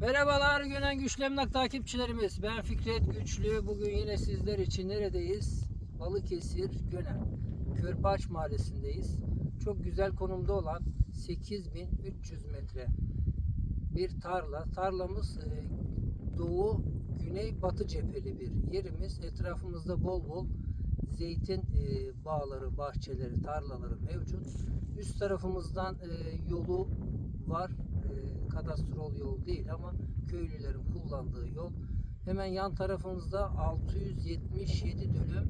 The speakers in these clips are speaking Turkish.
Merhabalar Gönen Güçlü Emlak takipçilerimiz. Ben Fikret Güçlü. Bugün yine sizler için neredeyiz? Balıkesir Gönen. Körpaç Mahallesi'ndeyiz. Çok güzel konumda olan 8300 metre bir tarla. Tarlamız e, doğu güney batı cepheli bir yerimiz. Etrafımızda bol bol zeytin e, bağları, bahçeleri, tarlaları mevcut. Üst tarafımızdan e, yolu var. Kadastrol yol değil ama köylülerin kullandığı yol. Hemen yan tarafımızda 677 dönüm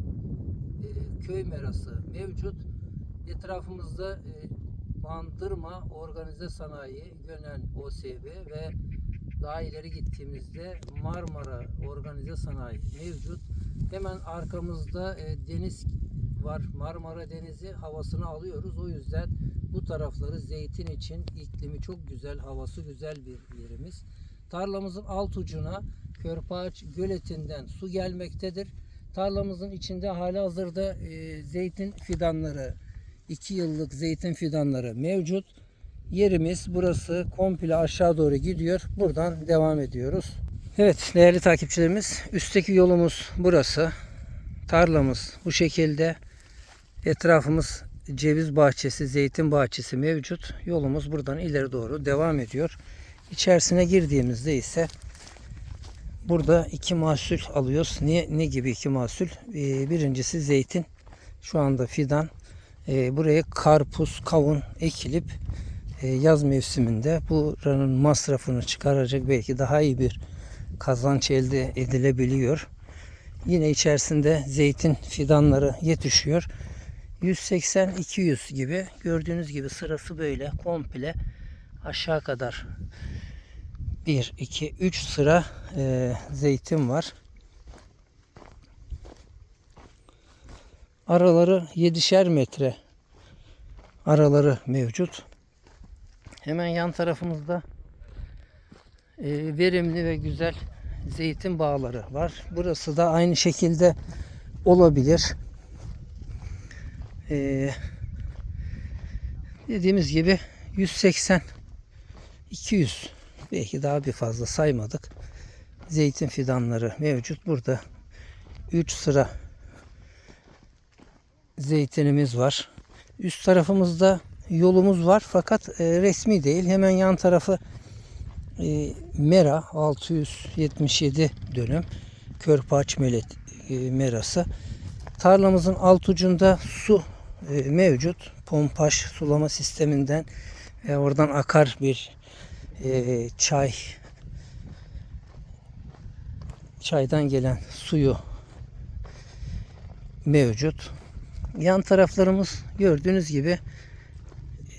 e, köy merası mevcut. Etrafımızda e, Bandırma Organize Sanayi, Gönen OSB ve daha ileri gittiğimizde Marmara Organize Sanayi mevcut. Hemen arkamızda e, deniz var. Marmara Denizi havasını alıyoruz. O yüzden bu tarafları zeytin için iklimi çok güzel, havası güzel bir yerimiz. Tarlamızın alt ucuna Körpaç Göleti'nden su gelmektedir. Tarlamızın içinde hali hazırda e, zeytin fidanları, 2 yıllık zeytin fidanları mevcut. Yerimiz burası komple aşağı doğru gidiyor. Buradan devam ediyoruz. Evet değerli takipçilerimiz üstteki yolumuz burası. Tarlamız bu şekilde. Etrafımız ceviz bahçesi, zeytin bahçesi mevcut. Yolumuz buradan ileri doğru devam ediyor. İçerisine girdiğimizde ise burada iki mahsul alıyoruz. Ne, ne gibi iki mahsul? Ee, birincisi zeytin. Şu anda fidan. Ee, buraya karpuz, kavun ekilip e, yaz mevsiminde buranın masrafını çıkaracak belki daha iyi bir kazanç elde edilebiliyor. Yine içerisinde zeytin fidanları yetişiyor. 180-200 gibi gördüğünüz gibi sırası böyle komple aşağı kadar 1, 2, 3 sıra e, zeytin var. Araları 7'şer metre araları mevcut. Hemen yan tarafımızda e, verimli ve güzel zeytin bağları var. Burası da aynı şekilde olabilir. E, dediğimiz gibi 180 200 belki daha bir fazla saymadık. Zeytin fidanları mevcut. Burada 3 sıra zeytinimiz var. Üst tarafımızda yolumuz var fakat e, resmi değil. Hemen yan tarafı e, Mera 677 dönüm Körpaç Melet e, Merası. Tarlamızın alt ucunda su mevcut. Pompaj sulama sisteminden ve oradan akar bir e, çay çaydan gelen suyu mevcut. Yan taraflarımız gördüğünüz gibi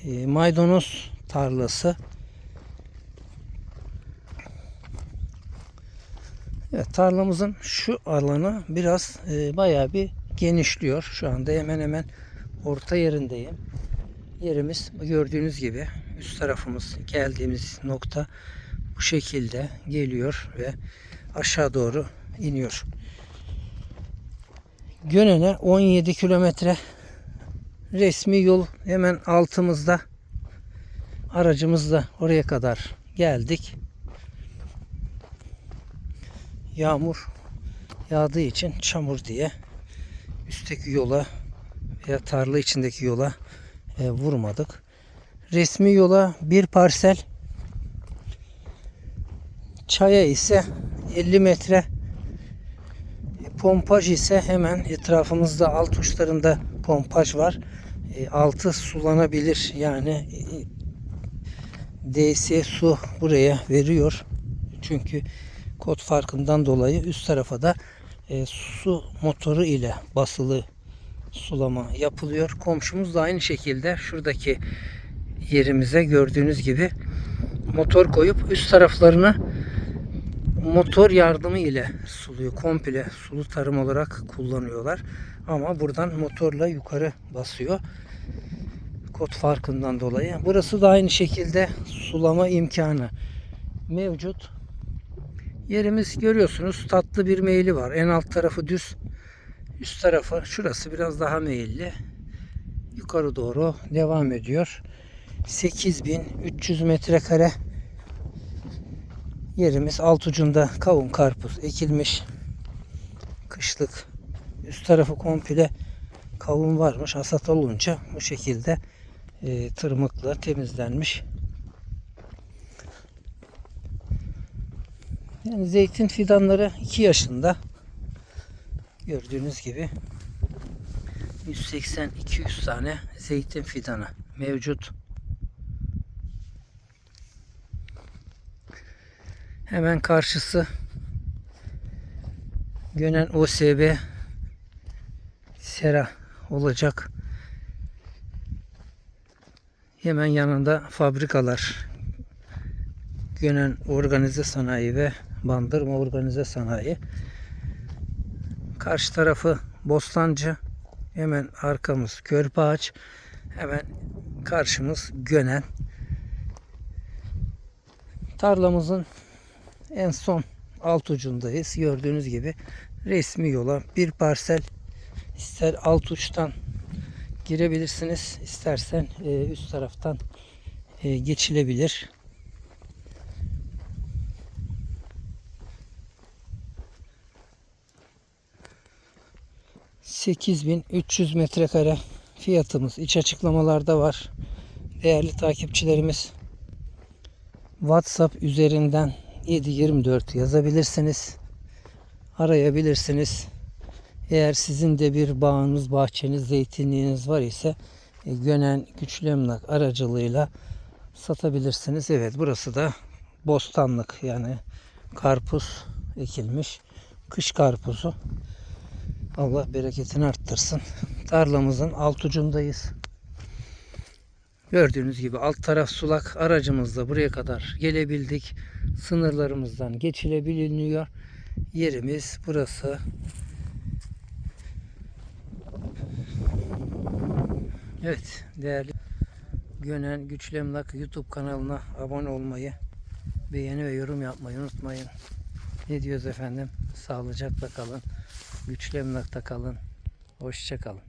e, maydanoz tarlası. Evet, tarlamızın şu alanı biraz e, bayağı bir genişliyor. Şu anda hemen hemen orta yerindeyim. Yerimiz gördüğünüz gibi üst tarafımız geldiğimiz nokta bu şekilde geliyor ve aşağı doğru iniyor. Gönen'e 17 kilometre resmi yol hemen altımızda. Aracımız da oraya kadar geldik. Yağmur yağdığı için çamur diye üstteki yola veya tarla içindeki yola e, vurmadık. Resmi yola bir parsel çaya ise 50 metre pompaj ise hemen etrafımızda alt uçlarında pompaj var. E, altı sulanabilir yani e, DS su buraya veriyor. Çünkü kod farkından dolayı üst tarafa da e, su motoru ile basılı sulama yapılıyor. Komşumuz da aynı şekilde şuradaki yerimize gördüğünüz gibi motor koyup üst taraflarını motor yardımı ile suluyor. Komple sulu tarım olarak kullanıyorlar. Ama buradan motorla yukarı basıyor. Kod farkından dolayı. Burası da aynı şekilde sulama imkanı mevcut. Yerimiz görüyorsunuz tatlı bir meyili var. En alt tarafı düz. Üst tarafı şurası biraz daha meyilli. Yukarı doğru devam ediyor. 8300 metrekare Yerimiz alt ucunda kavun karpuz ekilmiş. Kışlık. Üst tarafı komple kavun varmış. Hasat olunca bu şekilde e, tırmıkla temizlenmiş. Yani zeytin fidanları 2 yaşında. Gördüğünüz gibi 180-200 tane zeytin fidanı mevcut. Hemen karşısı Gönen OSB Sera olacak. Hemen yanında fabrikalar Gönen Organize Sanayi ve Bandırma Organize Sanayi. Karşı tarafı Bostancı. Hemen arkamız Körpeağaç. Hemen karşımız Gönen. Tarlamızın en son alt ucundayız. Gördüğünüz gibi resmi yola bir parsel ister alt uçtan girebilirsiniz. istersen e, üst taraftan e, geçilebilir. ...8300 metrekare fiyatımız iç açıklamalarda var. Değerli takipçilerimiz WhatsApp üzerinden 724 yazabilirsiniz. Arayabilirsiniz. Eğer sizin de bir bağınız, bahçeniz, zeytinliğiniz var ise e, Gönen Güçlü Emlak aracılığıyla satabilirsiniz. Evet burası da bostanlık yani karpuz ekilmiş. Kış karpuzu. Allah bereketini arttırsın. Tarlamızın alt ucundayız. Gördüğünüz gibi alt taraf sulak aracımızla buraya kadar gelebildik. Sınırlarımızdan geçilebiliyor. Yerimiz burası. Evet değerli Gönen Güçlü Emlak YouTube kanalına abone olmayı, beğeni ve yorum yapmayı unutmayın. Ne diyoruz efendim? Sağlıcakla kalın. Güçlü Emlak'ta kalın. Hoşça kalın.